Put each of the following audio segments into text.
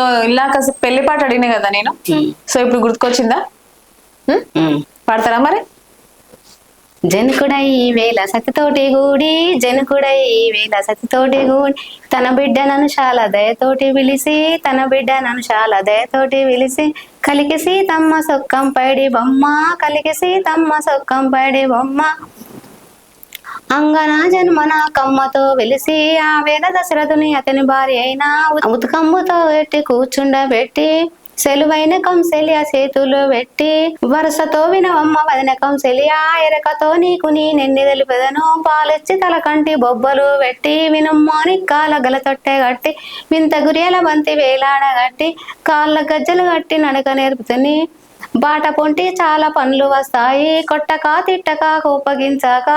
So ఇలాక పెళ్ళి పాట అడిగినా కదా నేను? సో ఇప్పుడు గుర్తుకొచ్చిందా. పాడతారా మరి? జనకుడై వేల సతితోటి గూడి జనకుడై వేల సతితోటి గూడి తన బిడ్డనను చాలా దయతోటి పిలిసి తన బిడ్డనను చాలా దయతోటి పిలిసి కలికి సీతమ్మ సొక్కం పైడి బొమ్మ కలికి సీతమ్మ సొక్కం పైడి బొమ్మ. అంగన జన్మన కమ్మతో వెలిసి ఆ వేద దశరథుని అతని భార్య అయిన ఉతకంబుతో ఎట్టి కూర్చుండబెట్టి సెలువైన కంసెలియా చేతులు పెట్టి వరుసతో వినవమ్మ వదిన కంసెలియా ఎరకతో నీకు నీ నెన్ని తెలిపెదను పాలిచ్చి తలకంటి బొబ్బలు పెట్టి వినుమ్మాని కాల గల తొట్టె గట్టి వింత గురియల బంతి వేలాడగట్టి కాళ్ళ గజ్జలు కట్టి నడక నేర్పుతుంది బాట పొంటి చాలా పనులు వస్తాయి కొట్టక తిట్టక కోపగించాక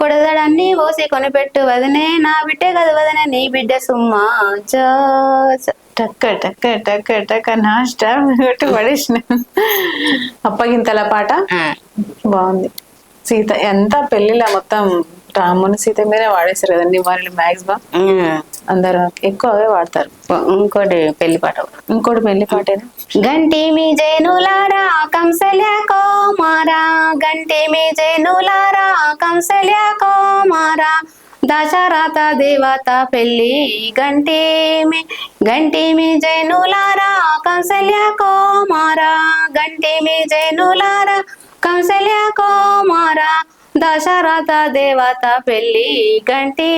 కొడదడన్ని పోసి కొనిపెట్టు వదనే. నా బిడ్డ కదు వదనే నీ బిడ్డ సుమ్మా. టక్క టక్క టక్క టక్క. నా స్టాప్ కొట్టి పడేసిన. అప్పగింతల పాట? బాగుంది. సీత ఎంత పెళ్ళిలా మొత్తం రాముని సీత మీదే వాడేస్తారు కదండి వాళ్ళు మ్యాక్సిమం ఉమ్. అందరూ ఎక్కువ అవే వాడతారు. ఇంకోటి పెళ్ళి పాట ఇంకోటి పెళ్ళి పాటేనా గంటి మీ జేనులారా కంసల్య కోమారా. గంటి మీ జేనులారా కంసల్య కోమారా. దశరథ దేవత పెళ్ళి గంటి మీ గంటి మీ జేనులారా కంసల్య కోమారా. గంటి మీ జేనులారా కంసల్య కోమారా. దశరథ దేవత పెళ్ళి కంటే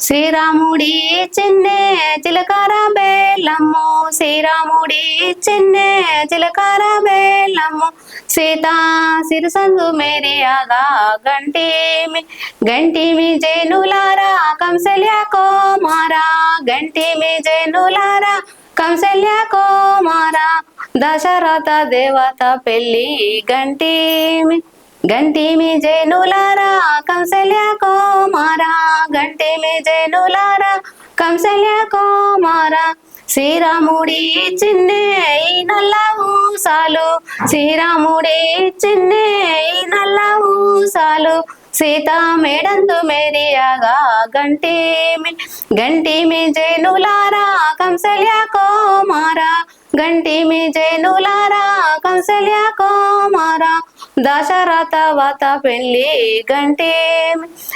శ్రీరాముడి చిన్నే చిలకర బేలమ్ము శ్రీరాముడి చిన్నే చిలకర బేలమ్ము సీత సిరిసందు మేరియాగా గంటిమి గంటిమి జైనులారా కంసల్య కోమారా. గంటిమి జైనులారా కంసల్య కోమారా. దశరథ దేవత పెళ్ళి గంటిమి గంటిమి జేనులారా కంసల్య కోమారా. గంటిమి జేనులారా కంసల్య కోమారా. శ్రీరాముడి చిన్నే నల్ల ఊసాలు శ్రీరాముడి చిన్నే నల్ల ఊసాలు సీత మేడందు మేరియాగా గంటి మీ జైనులారా కంసల్య కోమారా. గంటిమి జైనులారా కంసల్య కోమారా. దశరథ వత పెళ్ళి గంటే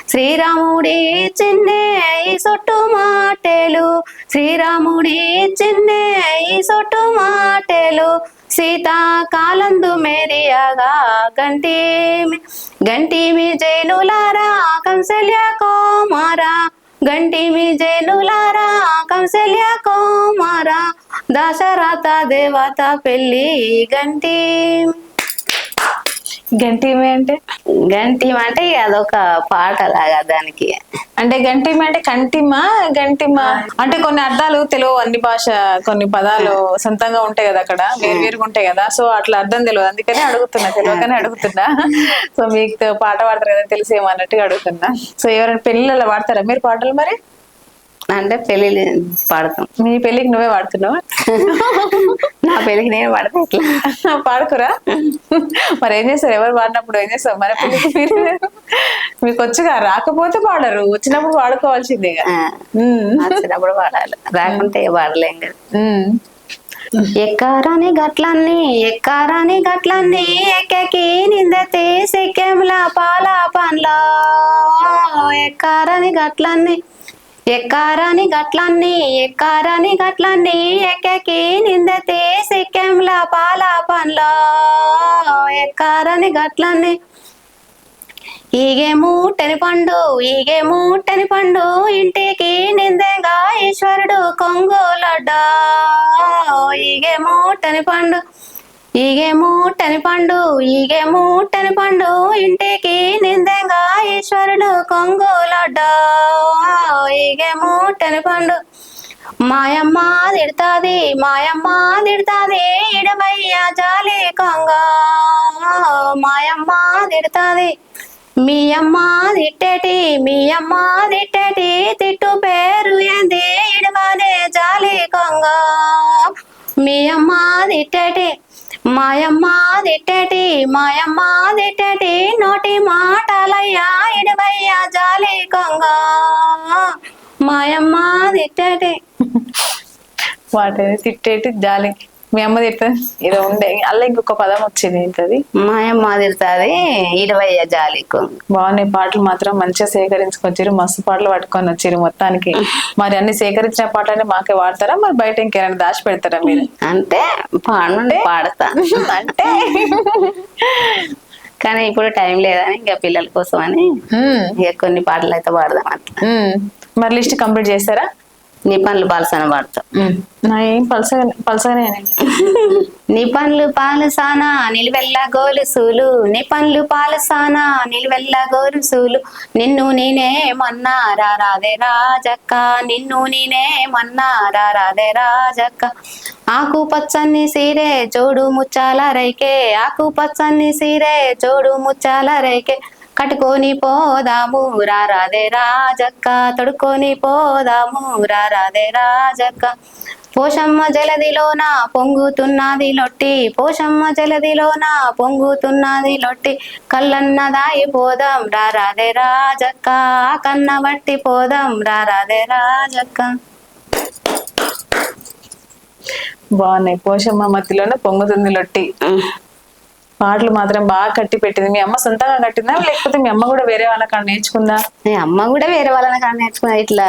శ్రీరాముడి చిన్నే సొట్టు మాటలు. శ్రీరాముడి చిన్నే సొట్టు మాటలు. సీతాకాలందు మేరియాగా గంటిమి గంటిమి జైనులారా కంసల్య కోమారా. గంటిమి జైనులారా కంసల్య కోమారా. దశరథ దేవత పెళ్ళి గంటిమి గంటిమి అంటే? గంటిమ అంటే అదొక పాట లాగా దానికి. అంటే గంటిమ అంటే కంటిమా గంటిమా? అంటే కొన్ని అర్థాలు తెలియవు అన్ని భాష కొన్ని పదాలు సొంతంగా ఉంటాయి కదా అక్కడ వేరు వేరుగా ఉంటాయి కదా. సో అట్లా అర్థం తెలియదు. అందుకని అడుగుతున్నా తెలియకనే అడుగుతున్నా. సో మీకు పాట పాడతారు కదా తెలిసేమో అన్నట్టుగా అడుగుతున్నా. సో ఎవరైనా పెళ్ళిళ్ళలో వాడతారా మీరు పాటలు మరి? అంటే పెళ్ళి పాడతాం. మీ పెళ్ళికి నువ్వే వాడుతున్నావా? నా పెళ్ళికి నేను పాడతా ఇట్లా. పాడుకురా? మరి ఏం చేస్తారు? ఎవరు పాడినప్పుడు ఏం చేస్తారు? మరి పెళ్ళికి మీరు మీకు వచ్చుగా? రాకపోతే పాడరు వచ్చినప్పుడు పాడుకోవాల్సిందే. వచ్చినప్పుడు పాడాలి రాకుంటే పాడలేం కదా. ఎక్కారాని గట్లన్నీ ఎక్కారాని గట్లన్నీ ఎక్కకి నిందతే సిక్కెంలా పాల పండ్ల ఎక్కారాని గట్లన్నీ. ఎక్కారాని గట్లన్నీ ఎక్కారాని గట్లన్నీ ఎక్కకి నిందతే సిక్కెంల పాల పండ్ల. ఎక్కారాని గట్లన్నీ. ఈగేము మూటని పండు ఈగే మూటని పండు ఇంటికి నిందెగా ఈశ్వరుడు కొంగులడ్డా. ఈగేము మూటని పండు ఈగే మూటని పండు ఈగే మూటని పండు ఇంటికి నిందెగా ఈశ్వరుడు కొంగులడ్డా. ఈగే మూటని మాయమ్మ తిడతాది మాయమ్మ తిడతాది ఇడవయ్య జాలి కొంగ. మాయమ్మ తిడతాది మీ అమ్మ తిట్టేటి మీ అమ్మ తిట్టేటి తిట్టు పేరు ఏంది ఇడవదే జాలి కొంగ. మీ అమ్మ తిట్టేటి మాయమ్మ తిట్టేటి మాయమ్మ తిట్టేటి నోటి మాటలయ్యా ఇడవయ్యా జాలి కొంగ. మాయమ్మ తిట్టేటి వాటి తిట్టేటి జాలి. మీ అమ్మ తిట్టదు ఏదో ఉండే. అలా ఇంకొక పదం వచ్చింది ఏంటది? మా అమ్మ తిడుతుంది. ఇరవై జాలికు. బాగున్నాయి పాటలు మాత్రం మంచిగా సేకరించుకొచ్చారు. మస్తు పాటలు పట్టుకొని వచ్చారు మొత్తానికి. మరి అన్ని సేకరించిన పాటలన్నీ మాకే వాడతారా? మరి బయట ఇంకేమైనా దాచి పెడతారా మీరు? అంటే పాడమంటే పాడతా. అంటే? కానీ ఇప్పుడు టైం లేదని ఇంకా పిల్లల కోసం అని ఇక కొన్ని పాటలు అయితే పాడదాం అట్లా. మరి లిస్ట్ కంప్లీట్ చేస్తారా? నీ పనులు పాలసాన పాడతాం నా ఏం పలసగా పలసగానే నీ పండ్లు పాలసానా నిలువెల్ల గోలుసులు నీ పండ్లు పాలసానా నిలువెల్ల గోలుసులు నిన్ను నేనే మన్నా రారాదే రాజక్క నిన్ను నేనే మన్నా రారాదే రాజక్క ఆకు పచ్చని సీరే జోడు ముచ్చాల రైకే. ఆకు పచ్చని సీరే జోడు ముచ్చాల రైకే. కట్టుకొని పోదాము రారాదే రాజక్క తొడుకొని పోదాము రారాదే రాజక్క పోషమ్మ జలదిలోన పొంగుతున్నది లొట్టి. పోషమ్మ జలదిలోన పొంగుతున్నది లొట్టి. కళ్ళన్న దాయిపోదాం రారాదే రాజక్క కన్న బట్టి పోదాం రారాదే రాజక్క బాగున్నాయి. పోషమ్మ మధ్యలోనే పొంగుతుంది లొట్టి. పాటలు మాత్రం బాగా కట్టి పెట్టింది. మీ అమ్మ సొంతంగా కట్టిందా? లేకపోతే మీ అమ్మ కూడా వేరే వాళ్ళ కాడ నేర్చుకుందా? మీ అమ్మ కూడా వేరే వాళ్ళని కాడ నేర్చుకున్నా. ఇట్లా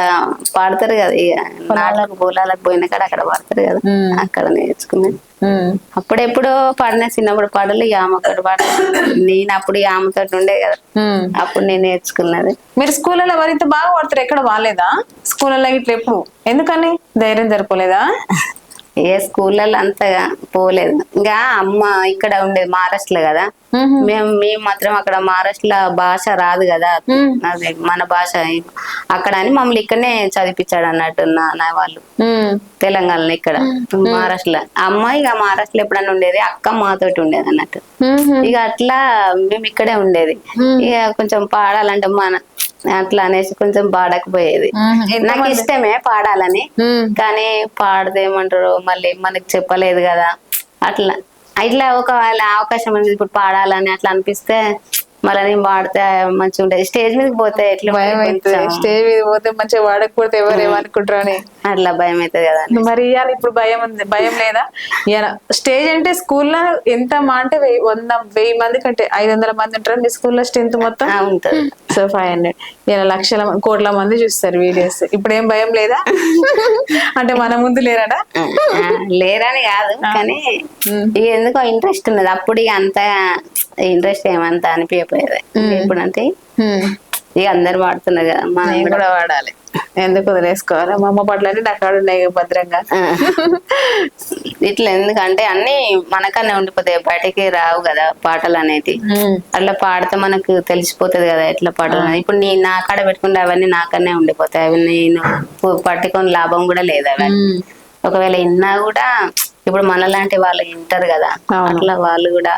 పాడతారు కదా ఇక నాళ్ళకు పొలాలకు పోయిన కాడ అక్కడ పాడతారు కదా. అక్కడ నేర్చుకున్నాను ఉమ్, అప్పుడెప్పుడో పాడిన చిన్నప్పుడు పాటలు ఈ ఆమెతోటి పాట నేను అప్పుడు ఈ ఆమెతోటి ఉండే కదా. అప్పుడు నేను నేర్చుకున్నది. మీరు స్కూళ్ళలో మరింత బాగా పడతారు? ఎక్కడ వాలేదా స్కూళ్ళలో ఇట్లా ఎప్పుడు? ఎందుకని? ధైర్యం జరపలేదా? ఏ స్కూళ్ళలో అంతగా పోలేదు. ఇంకా అమ్మ ఇక్కడ ఉండేది మహారాష్ట్రలో కదా. మ్మ్. మేము మాత్రం అక్కడ మహారాష్ట్రలో భాష రాదు కదా. అదే మన భాష అక్కడ అని మమ్మల్ని ఇక్కడనే చదివించాడు అన్నట్టు నా వాళ్ళు. తెలంగాణలో ఇక్కడ మహారాష్ట్రలో. అమ్మ ఇక మహారాష్ట్రలో ఎప్పుడైనా ఉండేది అక్క మాతోటి ఉండేది అన్నట్టు. ఇక అట్లా మేము ఇక్కడే ఉండేది. ఇక కొంచెం పాడాలంటే మన అట్లా అనేసి కొంచెం పాడకపోయేది. నాకు ఇష్టమే పాడాలని. కానీ పాడితే ఏమంటారు మళ్ళీ మనకి చెప్పలేదు కదా. అట్లా ఇట్లా ఒకవేళ అవకాశం అనేది ఇప్పుడు పాడాలని అట్లా అనిపిస్తే మళ్ళీ నేను పాడితే మంచిగా ఉంటుంది స్టేజ్ మీదకి పోతే ఎట్లా భయం అవుతుంది స్టేజ్ మీద పోతే మంచిగా వాడకపోతే ఎవరు అని. అట్లా భయం అవుతుంది కదా. మరి ఇవాళ ఇప్పుడు భయం ఉంది. భయం లేదా? ఇవాళ స్టేజ్ అంటే స్కూల్లో ఎంత మా అంటే వెయ్యి వంద వెయ్యి మంది కంటే ఐదు వందల మంది ఉంటారు మీ స్కూల్లో స్ట్రెంత్ మొత్తం? So five hundred. ఇలా లక్షల కోట్ల మంది చూస్తారు వీడియోస్. ఇప్పుడు ఏం భయం లేదా? అంటే మన ముందు లేరడా లేరని కాదు కానీ ఎందుకో ఇంట్రెస్ట్ ఉన్నది. అప్పుడు ఇక అంత ఇంట్రెస్ట్ ఏమంత అనిపించపోయేది ఇప్పుడు అంటే ఇక అందరు వాడుతున్నారు కదా మనం కూడా వాడాలి. ఎందుకు వదిలేసుకోవాలి? మా అమ్మ పట్ల నా కాడ ఉన్నాయి భద్రంగా. ఇట్లా ఎందుకంటే అన్ని మనకన్నా ఉండిపోతాయి. బయటికి రావు కదా పాటలు అనేది. అట్లా పాడితే మనకు తెలిసిపోతుంది కదా ఎట్లా పాటలు అనేది. ఇప్పుడు నీ నా కాడ పెట్టుకుంటే అవన్నీ నాకనే ఉండిపోతాయి. అవి నేను పట్టుకొని లాభం కూడా లేదు అవి. ఒకవేళ విన్నా కూడా ఇప్పుడు మనలాంటి వాళ్ళు వింటారు కదా. అట్లా వాళ్ళు కూడా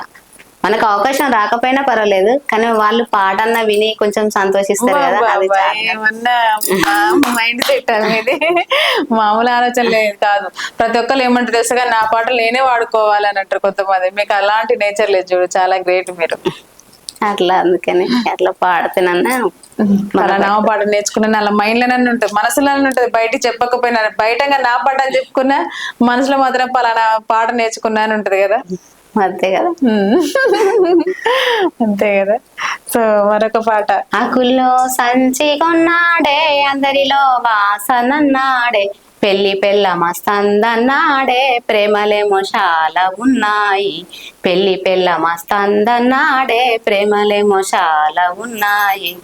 మనకు అవకాశం రాకపోయినా పర్వాలేదు కానీ వాళ్ళు పాటన్నా విని కొంచెం సంతోషిస్తారు కదా అది మైండ్ సెట్ అనేది మామూలు ఆలోచన లేదు కాదు. ప్రతి ఒక్కరు ఏమంటారు తెలుసు కానీ నా పాటలు నేనే వాడుకోవాలి అని అంటారు కొంతమంది. మీకు అలాంటి నేచర్ లేదు చూడు చాలా గ్రేట్ మీరు. అట్లా అందుకని అట్లా పాడుతున్నా అలా నా పాట. నేర్చుకున్నా అలా మైండ్లోనే ఉంటుంది మనసులోనే ఉంటుంది. బయట చెప్పకపోయినా బయటగా నా పాట అని చెప్పుకున్నా మనసులో మాత్రం పలానా పాట నేర్చుకున్నా అని ఉంటది కదా. అంతే కదా. అంతే కదా? సో మరొక పాట. ఆకుల్లో సంచి కొన్నాడే అందరిలో వాసనన్నాడే. పెళ్ళి పెళ్ళ మస్తందన్నాడే ప్రేమలేమో చాలా ఉన్నాయి. పెళ్ళి పెళ్ళ మస్తందన్నాడే ప్రేమలేమో చాలా ఉన్నాయి.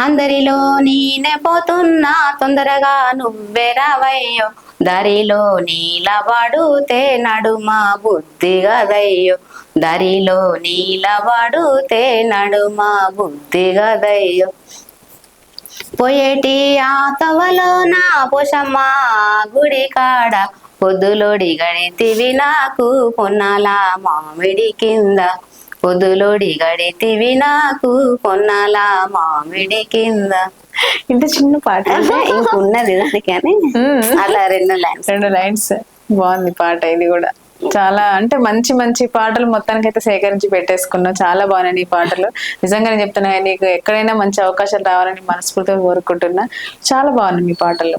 అందరిలో నేనే పోతున్నా తొందరగా నువ్వే రావయ్యో. దరిలో నీలబడుతే నడుమ బుద్ధి గదయ్యో దరిలో నీలబడుతే నడుమ బుద్ధి గదయ్యో పోయేటి ఆ తవలో నా పోషమ్మ గుడి కాడ పొద్దులోడి గడితివి నాకు పొన్నాల మామిడి కింద. పొద్దులోడి గడితివి నాకు పొన్నాల మామిడి కింద. ఇంత చిన్న పాట. ఇంకున్నది దానికని. అలా రెండు లైన్స్ రెండు లైన్స్ బాగుంది పాట ఇది కూడా. చాలా అంటే మంచి మంచి పాటలు మొత్తానికి అయితే సేకరించి పెట్టేసుకున్నావు. చాలా బాగున్నాయి నీ పాటలు. నిజంగా నేను చెప్తున్నా నీకు ఎక్కడైనా మంచి అవకాశాలు రావాలని మనస్ఫూర్తిగా కోరుకుంటున్నా. చాలా బాగున్నాయి మీ పాటలు.